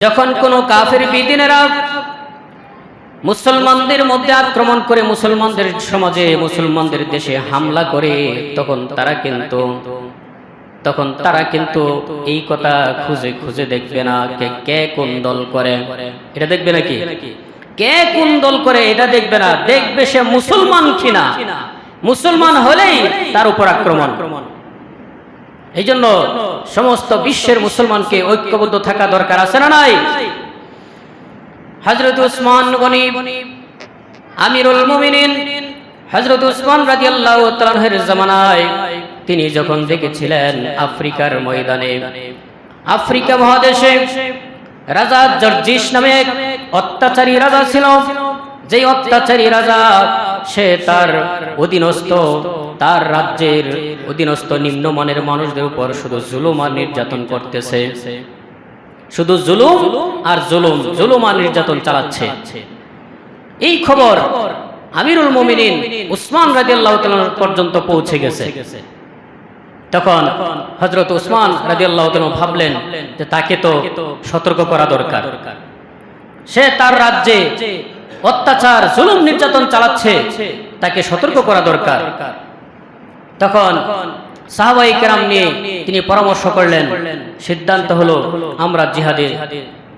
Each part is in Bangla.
যখন কোনো কাফের বিদিনেরা মুসলমানদের মধ্যে আক্রমণ করে মুসলমানদের সমাজে, মুসলমানদের দেশে হামলা করে, তখন তারা কিন্তু, তখন তারা কিন্তু এই কথা খুঁজে খুঁজে দেখবে না কে কে কোন দল করে। এটা দেখবে নাকি? কে কোন দল করে এটা দেখবে না। দেখবে সে মুসলমান কিনা? মুসলমান হলেই তার উপর আক্রমণ। এই জন্য সমস্ত বিশ্বের মুসলমানকে ঐক্যবদ্ধ থাকা দরকার আছে না নাই? হজরত উসমান গনি, আমিরুল মুমিনিন হজরত উসমান রাদিয়াল্লাহু তাআলার জামানায় তিনি যখন দেখেছিলেন আফ্রিকার ময়দানে, আফ্রিকা মহাদেশে রাজা জর্জিস নামে অত্যাচারী রাজা ছিল। যেই অত্যাচারী রাজা, সে তার অধীনস্থ, তার রাজ্যের অধীনস্থ নিম্ন নিম্নমানের মানুষদের উপর শুধু জুলুম আর নির্যাতন করতেছে। শুধু জুলুম আর জুলুম জুলুম আর নির্যাতন চালাচ্ছে। এই খবর আমিরুল মোমিনিন উসমান রাজিয়াল্লাহ পর্যন্ত পৌঁছে গেছে। তখন হজরত উসমান রাজিয়াল্লাহ ভাবলেন যে তাকে তো সতর্ক করা দরকার। সে তার রাজ্যে অত্যাচার জুলুম নির্যাতন চালাচ্ছে তাকে সতর্ক করা দরকার। তখন সাহাবাই কেরাম নিয়ে তিনি পরামর্শ করলেন সিদ্ধান্ত হলো আমরা জিহাদে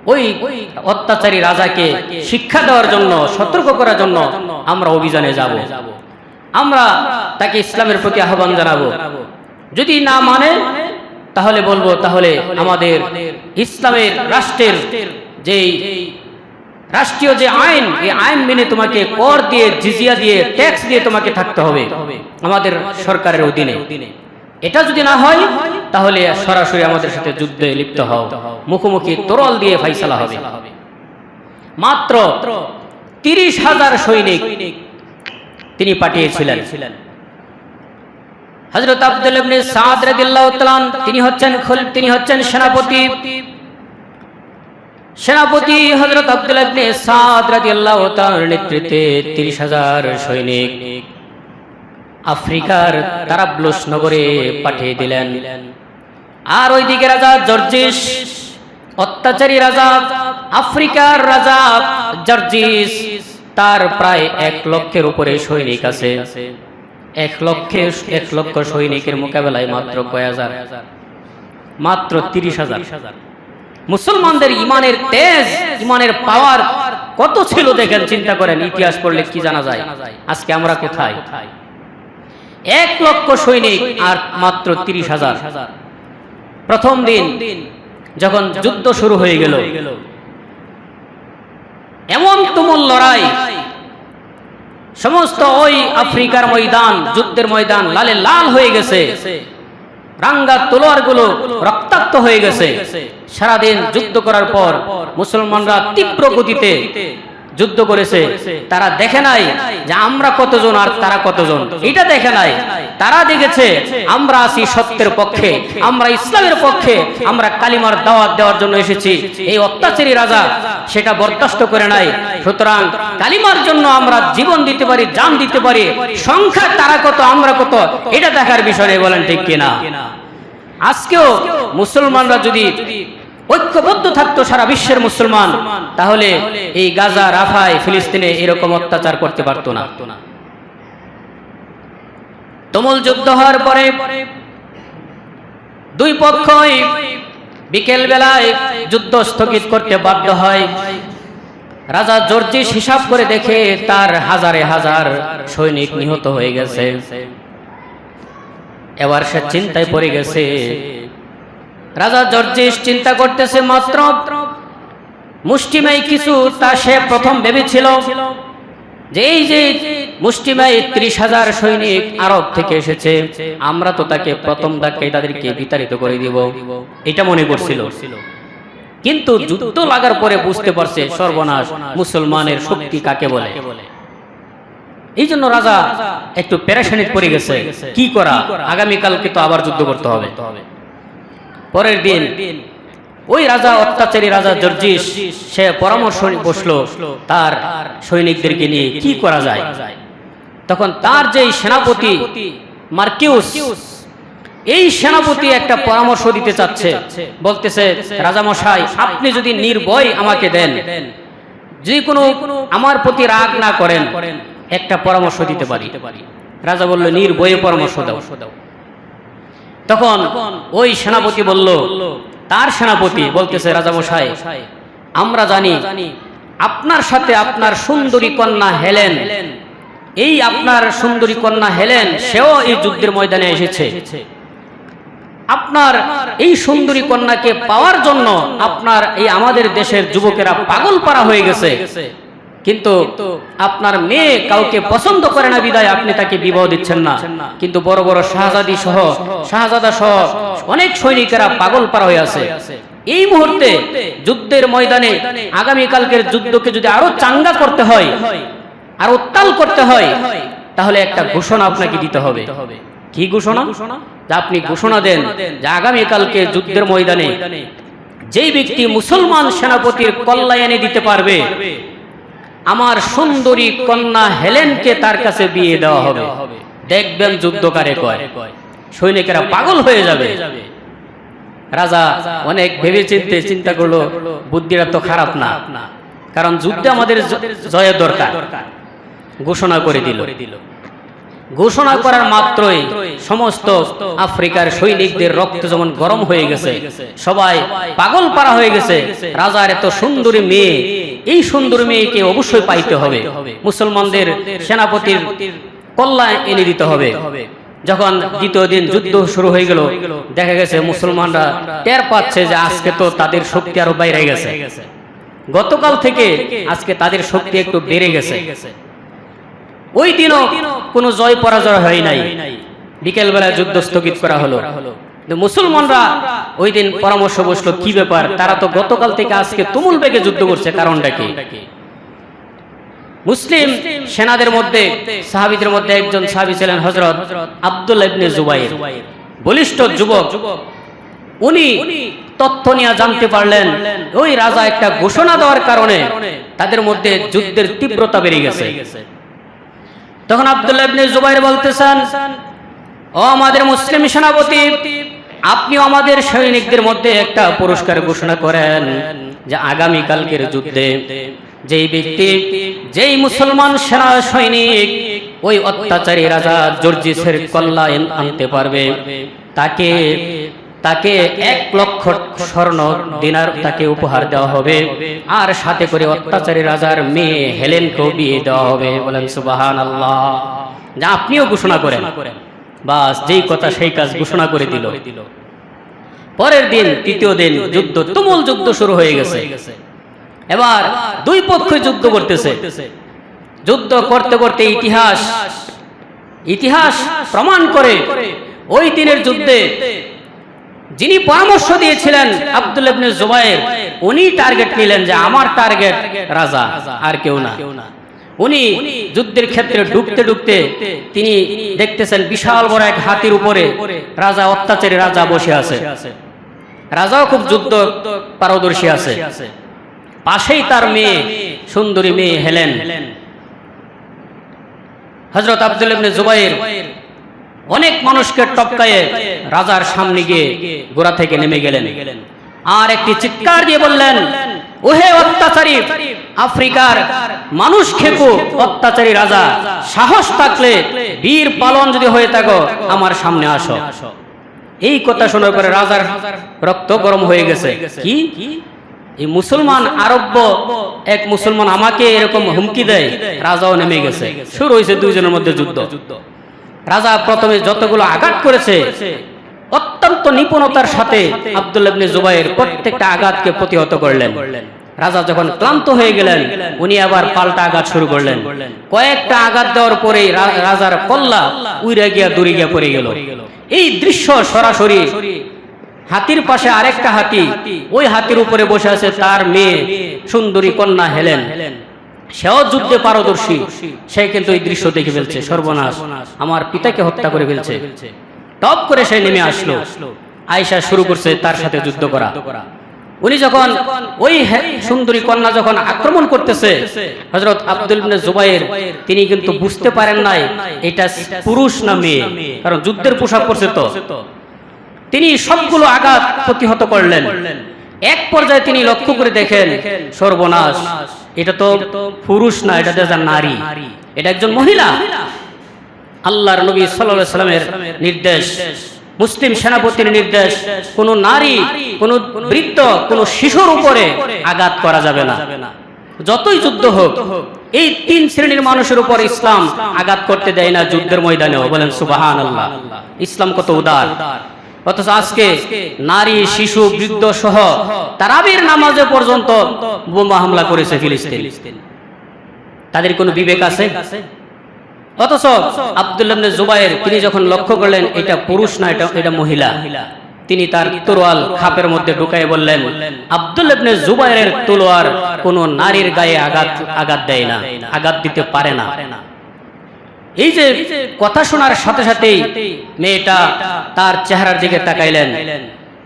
ওই অত্যাচারী রাজাকে শিক্ষা দেওয়ার জন্য সতর্ক করার জন্য আমরা অভিযানে যাব। আমরা তাকে ইসলামের প্রতি আহ্বান জানাব। যদি না মানে তাহলে বলব তাহলে আমাদের ইসলামের রাষ্ট্রের যেই রাষ্ট্রীয় যে আইন, এই আইন মেনে তোমাকে কর দিয়ে, জিজিয়া দিয়ে, ট্যাক্স দিয়ে তোমাকে থাকতে হবে আমাদের সরকারের অধীনে। এটা যদি না হয়, তাহলে সরাসরি আমাদের সাথে যুদ্ধে লিপ্ত হও। মুখোমুখি তরল দিয়ে ফাইসালা হবে। মাত্র তিরিশ হাজার সৈনিক তিনি পাঠিয়েছিলেন। হজরত আব্দুল তিনি হচ্ছেন তিনি হচ্ছেন সেনাপতি। সেনাপতি হজরত আব্দুল ইবনে সাদ রাদিয়াল্লাহু তাআলার নেতৃত্বে 30000 সৈনিক আফ্রিকার তারাবলুস নগরে পাঠিয়ে দিলেন। আর ওইদিকে রাজা জর্জিস, অত্যাচারী রাজা, আফ্রিকার রাজা জর্জিস, তার প্রায় এক লক্ষের উপরে সৈনিক আছে। এক লক্ষে, এক লক্ষ সৈনিকের মোকাবেলায় মাত্র কয় হাজার? মাত্র তিরিশ হাজার। মুসলমানদের ইমানের তেজ ইমানের পাওয়ার কত ছিল দেখেন চিন্তা করেন ইতিহাস পড়লে কি জানা যায়? আজকে আমরা কোথায়? এক লক্ষ সৈনিক আর মাত্র তিরিশ হাজার। প্রথম দিন যখন যুদ্ধ শুরু হয়ে গেল। এমন তুমুল লড়াই। সমস্ত ওই আফ্রিকার ময়দান যুদ্ধের ময়দান লালে লাল হয়ে গেছে। রাঙ্গা তোলোয়ারগুলো রক্তাক্ত হয়ে গেছে। সারাদিন যুদ্ধ করার পর মুসলমানরা তীব্র গতিতে যুদ্ধ করেছে তারা দেখে নাই যে আমরা কতজন আর তারা কতজন এটা দেখে নাই। তারা দেখেছে আমরা আছি সত্যের পক্ষে আমরা ইসলামের পক্ষে আমরা কালিমার দাওয়াত দেওয়ার জন্য এসেছি। এই অত্যাচারী রাজা সেটা বরদাস্ত করে নাই। সুতরাং কালিমার জন্য আমরা জীবন দিতে পারি জান দিতে পারি। সংখ্যা তারা কত আমরা কত এটা দেখার বিষয়ে বলেন ঠিক কিনা। আজকেও মুসলমানরা যদি ঐক্যবদ্ধ থাকতো সারা বিশ্বের মুসলমান, তাহলে এই গাজা, রাফায়, ফিলিস্তিনে এরকম অত্যাচার করতে পারতো না। তুমুল যুদ্ধ হওয়ার পরে দুই পক্ষই বিকেল বেলায় যুদ্ধ স্থগিত করতে বাধ্য হয়। রাজা জর্জিস হিসাব করে দেখে তার হাজারে হাজার সৈনিক নিহত হয়ে গেছে। এবার সে চিন্তায় পড়ে গেছে রাজা জর্জিস চিন্তা করতেছে মাত্র মুষ্টিমাই কিছু তা সে প্রথম ভেবেছিল যে এই যে মুষ্টিমাই ত্রিশ হাজার সৈনিক আরব থেকে এসেছে, আমরা তো তাকে প্রথম ধাক্কায় তাদেরকে বিতাড়িত করে দিব। এটা মনে করছিল। কিন্তু যুদ্ধ লাগার পরে বুঝতে পারছে সর্বনাশ মুসলমানের শক্তি কাকে বলে। এই জন্য রাজা একটু প্যারাশানিত পড়ে গেছে। কি করা? আগামীকালকে তো আবার যুদ্ধ করতে হবে। পরের দিন ওই রাজা অত্যাচারী রাজা জর্জিস সে পরামর্শ বসল তার সৈনিকদেরকে নিয়ে কি করা যায়? তখন তার যে সেনাপতি মার্কিউস এই সেনাপতি একটা পরামর্শ দিতে চাচ্ছে। বলতেছে রাজামশাই আপনি যদি নির্ভয় আমাকে দেন যে কোনো আমার প্রতি রাগ না করেন একটা পরামর্শ দিতে পারি। রাজা বলল নির্ভয়ে পরামর্শ দাও। তখন ওই সেনাপতি বলল তার সেনাপতি বলতেছে রাজামশাই আমরা জানি আপনার সাথে আপনার সুন্দরী কন্যা হেলেন। এই আপনার সুন্দরী কন্যা হেলেন সেও এই যুদ্ধের ময়দানে এসেছে। আপনার এই সুন্দরী কন্যাকে পাওয়ার জন্য আপনার এই আমাদের দেশের যুবকেরা পাগল পারা হয়ে গেছে। কিন্তু আপনার মেয়ে কাউকে পছন্দ করে না বিদায় আপনি তাকে বিবাহ দিচ্ছেন না। কিন্তু বড় বড় শাহজাদি সহ শাহজাদা সহ অনেক সৈনিকেরা পাগল পারা হয়ে আছে। এই মুহূর্তে যুদ্ধের ময়দানে আগামীকালকের যুদ্ধকে যদি আরও চাঙ্গা করতে হয় আর উত্তাল করতে হয় তাহলে একটা ঘোষণা আপনাকে দিতে হবে। কি ঘোষণা? যে আপনি ঘোষণা দেন যে আগামীকালকে যুদ্ধের ময়দানে যেই ব্যক্তি মুসলমান সেনাপতির কল্যাণে দিতে পারবে আমার সুন্দরী কন্যা হেলেনকে তার কাছে বিয়ে দেওয়া হবে। দেখবেন যুদ্ধকারে কয়। সৈনিকেরা পাগল হয়ে যাবে। রাজা অনেক ভেবে চিনতে চিন্তা করল, বুদ্ধিটা তো খারাপ না। কারণ যুদ্ধে আমাদের জয়ের দরকার। ঘোষণা করে দিল। ঘোষণা করার মাত্রই সমস্ত আফ্রিকার সৈনিকদের রক্ত যেমন গরম হয়ে গেছে, সবাই পাগল পারা হয়ে গেছে। রাজার এত সুন্দরী মেয়ে এই সুন্দরী মেয়েকে অবশ্যই পাইতে হবে। মুসলমানদের সেনাপতির কল্যাণ এনে দিতে হবে। যখন দ্বিতীয় দিন যুদ্ধ শুরু হয়ে গেল, দেখা গেছে মুসলমানরা টের পাচ্ছে যে আজকে তো তাদের শক্তি আরও বাইরে গেছে। গতকাল থেকে আজকে তাদের শক্তি একটু বেড়ে গেছে। ওই দিনও কোনো জয় পরাজয় হয় নাই। বিকেল বেলায় যুদ্ধ স্থগিত করা হলো। কিন্তু মুসলমানরা ওই দিন পরামর্শ বসল কি ব্যাপার? তারা তো গতকাল থেকে আজকে তুমুল বেগে যুদ্ধ করছে কারণটা কি? মুসলিম সেনাদের মধ্যে সাহাবিদের মধ্যে একজন সাহাবি ছিলেন হজরত আব্দুল ইবনে জুবাইর। বলিষ্ঠ যুবক। উনি তথ্য নিয়ে জানতে পারলেন। ওই রাজা একটা ঘোষণা দেওয়ার কারণে তাদের মধ্যে যুদ্ধের তীব্রতা বেড়ে গেছে। তখন আব্দুল্লাহ ইবনে জুবাইর বলতেছেন ও আমাদের মুসলিম সেনাপতি আপনি আমাদের সৈনিকদের মধ্যে একটা পুরস্কার ঘোষণা করেন যে আগামী কালকের যুদ্ধে যেই ব্যক্তি, যেই মুসলমান সেনা সৈনিক, ওই অত্যাচারী রাজা জর্জিসের কল্যাণ আনতে পারবে। তাকে তাকে এক লক্ষ স্বর্ণ দিনার তাকে উপহার দেওয়া হবে আর সাথে করে অত্যাচারী রাজার মেয়ে হেলেনকেও বিয়ে দেওয়া হবে। বলেন সুবাহান আল্লাহ যা আপনিও ঘোষণা করেন। বাস, যেই কথা সেই কাজ ঘোষণা করে দিল। পরের দিন, তৃতীয় দিন যুদ্ধ, তুমুল যুদ্ধ শুরু হয়ে গেছে। এবার দুই পক্ষ যুদ্ধ করতেছে। যুদ্ধ করতে করতে ইতিহাস ইতিহাস প্রমাণ করে ওই দিনের যুদ্ধে যিনি পরামর্শ দিয়েছিলেন আব্দুল ইবনে উনি টার্গেট নিলেন যে আমার টার্গেট রাজা, আর কেউ না। উনি যুদ্ধের ক্ষেত্রে ঢুকতে ঢুকতে তিনি দেখতেছেন বিশাল বড় এক হাতির উপরে রাজা অত্যাচারী রাজা বসে আছে। রাজাও খুব যুদ্ধ পারদর্শী আছে। পাশেই তার মেয়ে সুন্দরী মেয়ে হেলেন। হজরত আব্দুল ইবনে জুবাইর অনেক মানুষকে টপকায়ে রাজার সামনে গিয়ে গোড়া থেকে নেমে গেলেন। আর একটি চিৎকার দিয়ে বললেন ওহে অত্যাচারী আফ্রিকার মানুষ খেকো, অত্যাচারী রাজা। সাহস থাকলে, বীর পালন যদি হয়ে থাকো, আমার সামনে আসো। এই কথা শোনার পরে রাজার রক্ত গরম হয়ে গেছে। কি? এই মুসলমান আরব্য এক মুসলমান আমাকে এরকম হুমকি দেয়, রাজাও নেমে গেছে। শুরু হয়েছে দুইজনের মধ্যে যুদ্ধ। রাজা প্রথমে যতগুলো আঘাত করেছে, অত্যন্ত নিপুণতার সাথে আব্দুল ইবনে জুবাইর প্রত্যেকটা আঘাতকে প্রতিহত করলেন। রাজা যখন ক্লান্ত হয়ে গেলেন, উনি আবার পাল্টা আঘাত শুরু করলেন। কয়েকটা আঘাত দেওয়ার পরেই রাজার কল্লা উইরা গিয়া দূরে গিয়া পড়ে গেল। এই দৃশ্য সরাসরি হাতির পাশে আরেকটা হাতি, ওই হাতির উপরে বসে আছে তার মেয়ে, সুন্দরী কন্যা হেলেন। সেও যুদ্ধে পারদর্শী, সে কিন্তু এই দৃশ্য দেখে ফেলছে, সর্বনাশ, আমার পিতাকে হত্যা করে ফেলছে। টপ করে সে নেমে আসলো। আয়সা শুরু করছে তার সাথে যুদ্ধ করা। উনি যখন ওই সুন্দরী কন্যা যখন আক্রমণ করতেছে হজরত আব্দুল জুবাইর, তিনি কিন্তু বুঝতে পারেন নাই এটা পুরুষ না মেয়ে, কারণ যুদ্ধের পোশাক পরছে তো। তিনি সবগুলো আঘাত প্রতিহত করলেন। এক পর্যায়ে তিনি লক্ষ্য করে দেখেন সর্বনাশ। এটা তো পুরুষ না, এটা একজন নারী। এটা একজন মহিলা। আল্লাহর নবী সাল্লামের নির্দেশ, মুসলিম সেনাপতির নির্দেশ, কোন নারী কোন বৃদ্ধ, কোন শিশুর উপরে আঘাত করা যাবে না। যতই যুদ্ধ হোক, এই তিন শ্রেণির মানুষের উপর ইসলাম আঘাত করতে দেয় না যুদ্ধের ময়দানেও। বলেন সুবাহান আল্লাহ ইসলাম কত উদার। অথচ আজকে নারী, শিশু, বৃদ্ধ সহ তারাবির নামাজে পর্যন্ত বোমা হামলা করেছে ফিলিস্তিন। তাদের কোনো বিবেক আছে? অথচ আব্দুল্লাহ জুবাইর, তিনি যখন লক্ষ্য করলেন, এটা পুরুষ না, এটা এটা মহিলা। তিনি তার তরোয়াল খাপের মধ্যে ঢুকাই বললেন আব্দুল্লাহ ইবনে জুবাইরের তলোয়ার কোন নারীর গায়ে আঘাত আঘাত দেয় না, আঘাত দিতে পারে না। এই যে কথা শোনার সাথে সাথেই মেয়েটা তার চেহারার দিকে তাকাইলেন।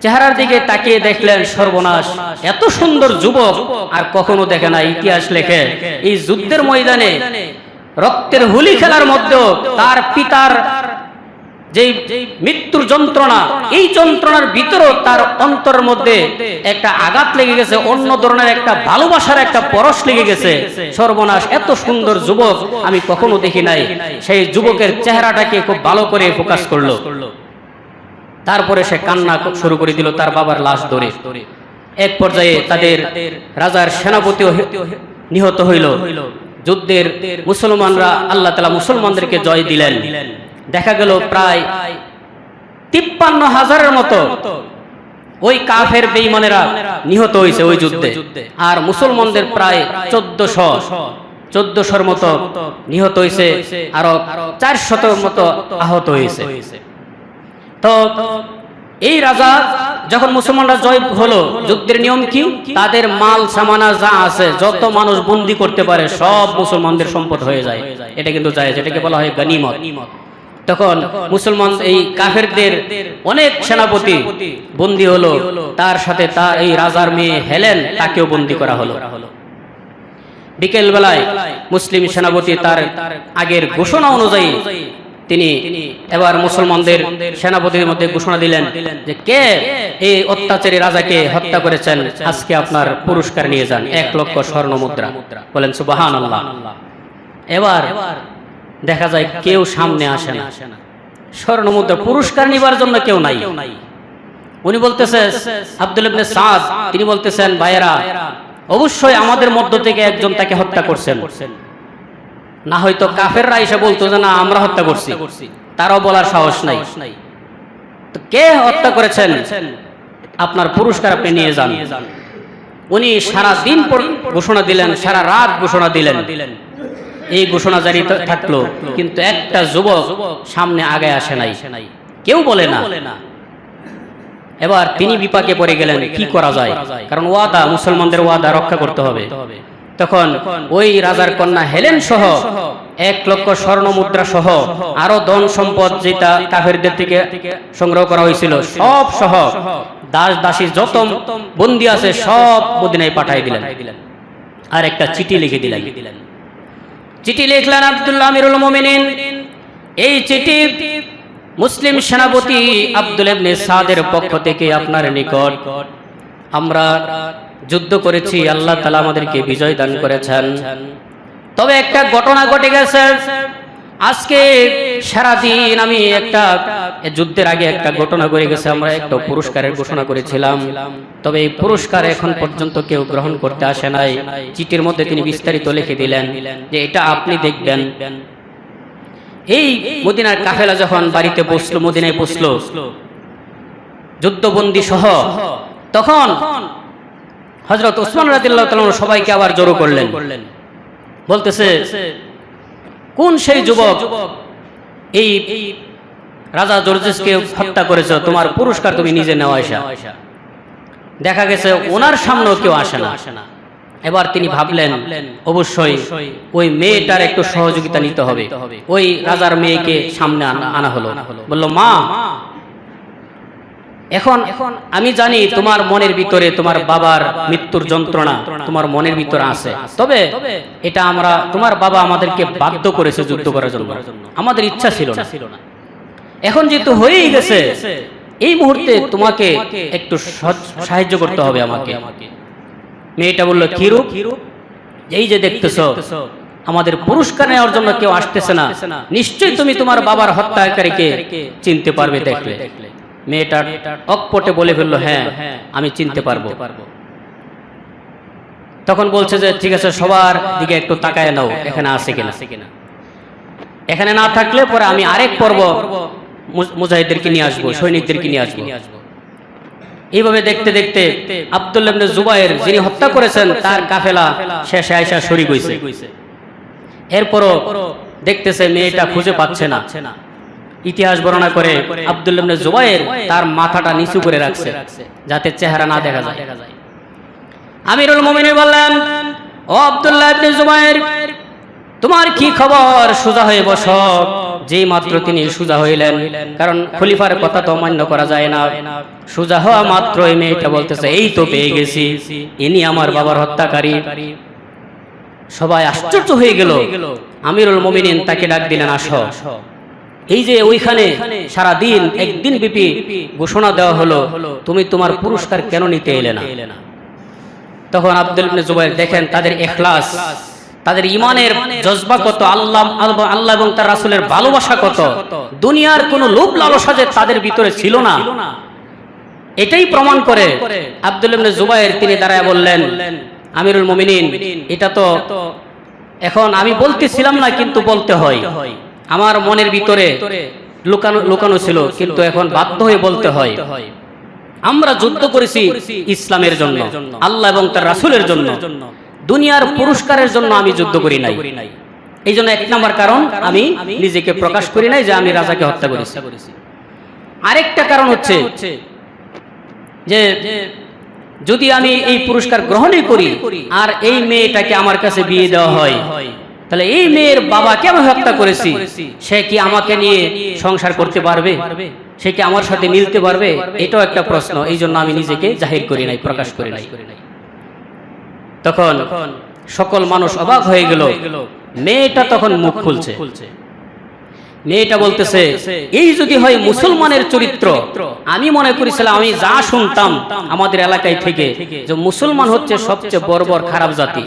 চেহারার দিকে তাকিয়ে দেখলেন সর্বনাশ, এত সুন্দর যুবক আর কখনো দেখে না। ইতিহাস লেখে, এই যুদ্ধের ময়দানে রক্তের হুলি খেলার মধ্যেও তার পিতার যে মৃত্যুর যন্ত্রণা, এই যন্ত্রণার ভিতরেও তার অন্তরের মধ্যে একটা আঘাত লেগে গেছে, অন্য ধরনের একটা ভালোবাসার একটা পরশ লেগে গেছে। সর্বনাশ, এত সুন্দর যুবক আমি কখনো দেখি নাই। সেই যুবকের চেহারাটাকে খুব ভালো করে ফোকাস করল। তারপরে সে কান্না শুরু করে দিল, তার বাবার লাশ ধরে। এক পর্যায়ে তাদের রাজার সেনাপতিও নিহত হইল। যুদ্ধের মুসলমানরা আল্লাহ তালা মুসলমানদেরকে জয় দিলেন। দেখা গেল প্রায় তিপ্পান্ন হাজারের মতো ওই কাফের বেইমানেরা নিহত হয়েছে ওই যুদ্ধে। আর মুসলমানদের প্রায় চোদ্দশো চোদ্দশোর মতো নিহত হয়েছে আরও চারশতর মতো আহত হয়েছে। তো এই রাজা যখন মুসলমানরা জয় হলো যুদ্ধের নিয়ম কি? তাদের মাল সামানা যা আছে যত মানুষ বন্দি করতে পারে সব মুসলমানদের সম্পদ হয়ে যায়। এটা কিন্তু যায় যেটাকে বলা হয় গনিমত। তখন মুসলমান এই কাফেরদের অনেক সেনাপতি বন্দি হলো। তার সাথে তার এই রাজার মেয়ে হেলেন তাকেও বন্দি করা হলো। বিকেল বেলায় মুসলিম সেনাপতি তার আগের ঘোষণা অনুযায়ী তিনি এবার মুসলমানদের সেনাপতির মধ্যে ঘোষণা দিলেন যে কে এই অত্যাচারী রাজাকে হত্যা করেছেন? আজকে আপনার পুরস্কার নিয়ে যান। এক লক্ষ স্বর্ণ মুদ্রা। বলেন সুবাহান আল্লাহ এবার দেখা যায় কেউ সামনে আসে না। স্বর্ণ মুদ্রা পুরস্কার নিবার জন্য কেউ নাই। উনি বলতেছে আব্দুল ইবনে সাদ। তিনি বলতেছেন ভাইয়েরা অবশ্যই আমাদের মধ্য থেকে একজন তাকে হত্যা করছেন। না হয়তো কাফেররা এসে বলতো যে না আমরা হত্যা করছি। তারাও বলার সাহস নাই। তো কে হত্যা করেছেন? আপনার পুরস্কার আপনি নিয়ে যান। উনি সারা দিন পর ঘোষণা দিলেন সারা রাত ঘোষণা দিলেন। এই ঘোষণা জারি থাকল, কিন্তু একটা যুবক সামনে আগে আসে নাই। কেউ বলে না। এবার তিনি বিপাকে পড়ে গেলেন, কি করা যায়? কারণ ওয়াদা, মুসলমানদের ওয়াদা রক্ষা করতে হবে। তখন ওই রাজার কন্যা হেলেন সহ, এক লক্ষ স্বর্ণ মুদ্রা সহ, আরও ধন সম্পদ যেটা কাফেরদের থেকে সংগ্রহ করা হয়েছিল, সব সহ দাস দাসী যত বন্দি আছে সব মদিনায় পাঠাই দিলেন। আর একটা চিঠি লিখে দিলেন। চিঠি লিখলেন আবদুল্লাহ আমিরুল মোমিনিন। এই চিঠি মুসলিম সেনাপতি আব্দুল ইবনে সাদের পক্ষ থেকে আপনার নিকট। আমরা যুদ্ধ করেছি, আল্লাহ তালা আমাদেরকে বিজয় দান করেছেন। তবে একটা ঘটনা ঘটে গেছে। আজকে সারাদিন আমি একটা যুদ্ধের আগে একটা ঘটনা করে গেছে, আমরা একটা পুরস্কারের ঘোষণা করেছিলাম। তবে এই পুরস্কার এখন পর্যন্ত কেউ গ্রহণ করতে আসে নাই। চিঠির মধ্যে তিনি বিস্তারিত লিখে দিলেন যে, এটা আপনি দেখবেন। এই মদিনার কাফেলা যখন বাড়িতে বসল, মদিনায় বসল, যুদ্ধবন্দী সহ, তখন হজরত ওসমান রাদিল্লাহ সবাইকে আবার জড়ো করলেন। বলতেছে কোন সেই যুবক এই রাজা জর্জেসকে হত্যা করেছ তোমার পুরস্কার তুমি নিজে নেওয়া আসা দেখা গেছে ওনার সামনেও কেউ আসে না। এবার তিনি ভাবলেন অবশ্যই ওই মেয়েটার একটু সহযোগিতা নিতে হবে। ওই রাজার মেয়েকে সামনে আনা হলো। বলল মা এখন এখন আমি জানি তোমার মনের ভিতরে তোমার বাবার মৃত্যুর যন্ত্রণা তোমার মনের ভিতরে আছে। তবে এটা আমরা তোমার বাবা আমাদেরকে বাধ্য করেছে যুদ্ধ করার জন্য। আমাদের ইচ্ছা ছিল না। এখন যেহেতু হয়েই গেছে এই মুহূর্তে তোমাকে একটু সাহায্য করতে হবে আমাকে। মেয়েটা বলল কিরূপ? এই যে দেখতেছ আমাদের পুরস্কার নেওয়ার জন্য কেউ আসতেছে না। নিশ্চয়ই তুমি তোমার বাবার হত্যাকারীকে চিনতে পারবে দেখলে। মেয়েটা অকপটে বলে ফেলল হ্যাঁ আমি চিনতে পারব। তখন বলছে যে ঠিক আছে সবার দিকে একটু তাকায় নাও এখানে আছে কিনা? এখানে না থাকলে পরে আমি আরেক পর্ব মুজাহিদদেরকে নিয়ে আসব সৈনিকদেরকে নিয়ে আসব। এইভাবে দেখতে দেখতে আব্দুল্লাহ ইবনে জুবাইর যিনি হত্যা করেছেন তার কাফেলা শেষে আয়সা শরীক হইছে এরপরও দেখতেছে মেয়েটা খুঁজে পাচ্ছে না। ইতিহাস বর্ণনা করে আব্দুল্লাহ ইবনে জুবাইর তার মাথাটা নিচু করে রাখছে, যাতে চেহারা না দেখা যায়। আমিরুল মুমিনিন বললেন, ও আব্দুল্লাহ ইবনে জুবাইর, তোমার কি খবর? সোজা হয়ে বসো। যেই মাত্র তিনি সোজা হইলেন, কারণ খলিফার কথা তো অমান্য করা যায় না। সোজা হওয়া মাত্র এই মেয়েটা বলতেছে, এই তো পেয়ে গেছি, ইনি আমার বাবার হত্যাকারী। সবাই আশ্চর্য হয়ে গেল। আমিরুল মুমিনিন তাকে ডাক দিলেন, আসো। এই যে ওইখানে সারা দিন একদিন বিপি ঘোষণা দেওয়া হলো তুমি তোমার পুরস্কার কেন নিতে এলে না? তখন আব্দুল জুবাইর দেখেন তাদের এখলাস তাদের ইমানের জজবা কত আল্লাহ আল্লাহ- আল্লাহ এবং তার রাসূলের ভালোবাসা কত? দুনিয়ার কোনো লোভ লালসা যে তাদের ভিতরে ছিল না। এটাই প্রমাণ করে আব্দুল ইবনে জুবাইর তিনি দাঁড়ায় বললেন আমিরুল মুমিনিন এটা তো এখন আমি বলতেছিলাম না কিন্তু বলতে হয়। আমার মনের ভিতরে লুকানো লুকানো ছিল, কিন্তু এখন বাধ্য হয়ে বলতে হয়, আমরা যুদ্ধ করেছি ইসলামের জন্য, আল্লাহ এবং তার রাসুলের জন্য, দুনিয়ার পুরস্কারের জন্য আমি যুদ্ধ করি নাই। এই জন্য এক নম্বর কারণ, আমি নিজেকে প্রকাশ করি নাই যে আমি রাজাকে হত্যা করেছি। আরেকটা কারণ হচ্ছে যে যদি আমি এই পুরস্কার গ্রহণই করি, আর এই মেয়েটাকে আমার কাছে বিয়ে দেওয়া হয় তাহলে এই মেয়ের বাবাকে আমি হত্যা করেছি। সে কি আমাকে নিয়ে সংসার করতে পারবে? সে কি আমার সাথে মিলতে পারবে? এটাও একটা প্রশ্ন। এই জন্য আমি নিজেকে জাহির করি নাই প্রকাশ করি নাই। তখন সকল মানুষ অবাক হয়ে গেল। মেয়েটা তখন মুখ খুলছে। মেয়েটা বলতেছে এই যদি হয় মুসলমানের চরিত্র আমি মনে করেছিলাম আমি যা শুনতাম আমাদের এলাকায় থেকে যে মুসলমান হচ্ছে সবচেয়ে বর্বর খারাপ জাতি।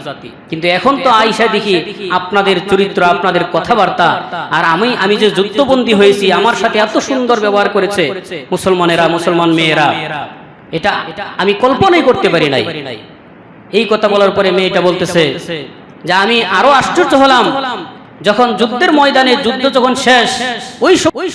কিন্তু এখন তো আইসা দেখি আপনাদের চরিত্র আপনাদের কথাবার্তা। আর আমি আমি যে যুদ্ধবন্দী হয়েছি আমার সাথে এত সুন্দর ব্যবহার করেছে মুসলমানেরা মুসলমান মেয়েরা। এটা আমি কল্পনাই করতে পারি নাই। এই কথা বলার পরে মেয়েটা বলতেছে যে আমি আরও আশ্চর্য হলাম। যখন যুদ্ধের ময়দানে যুদ্ধ যখন শেষ ওই ওই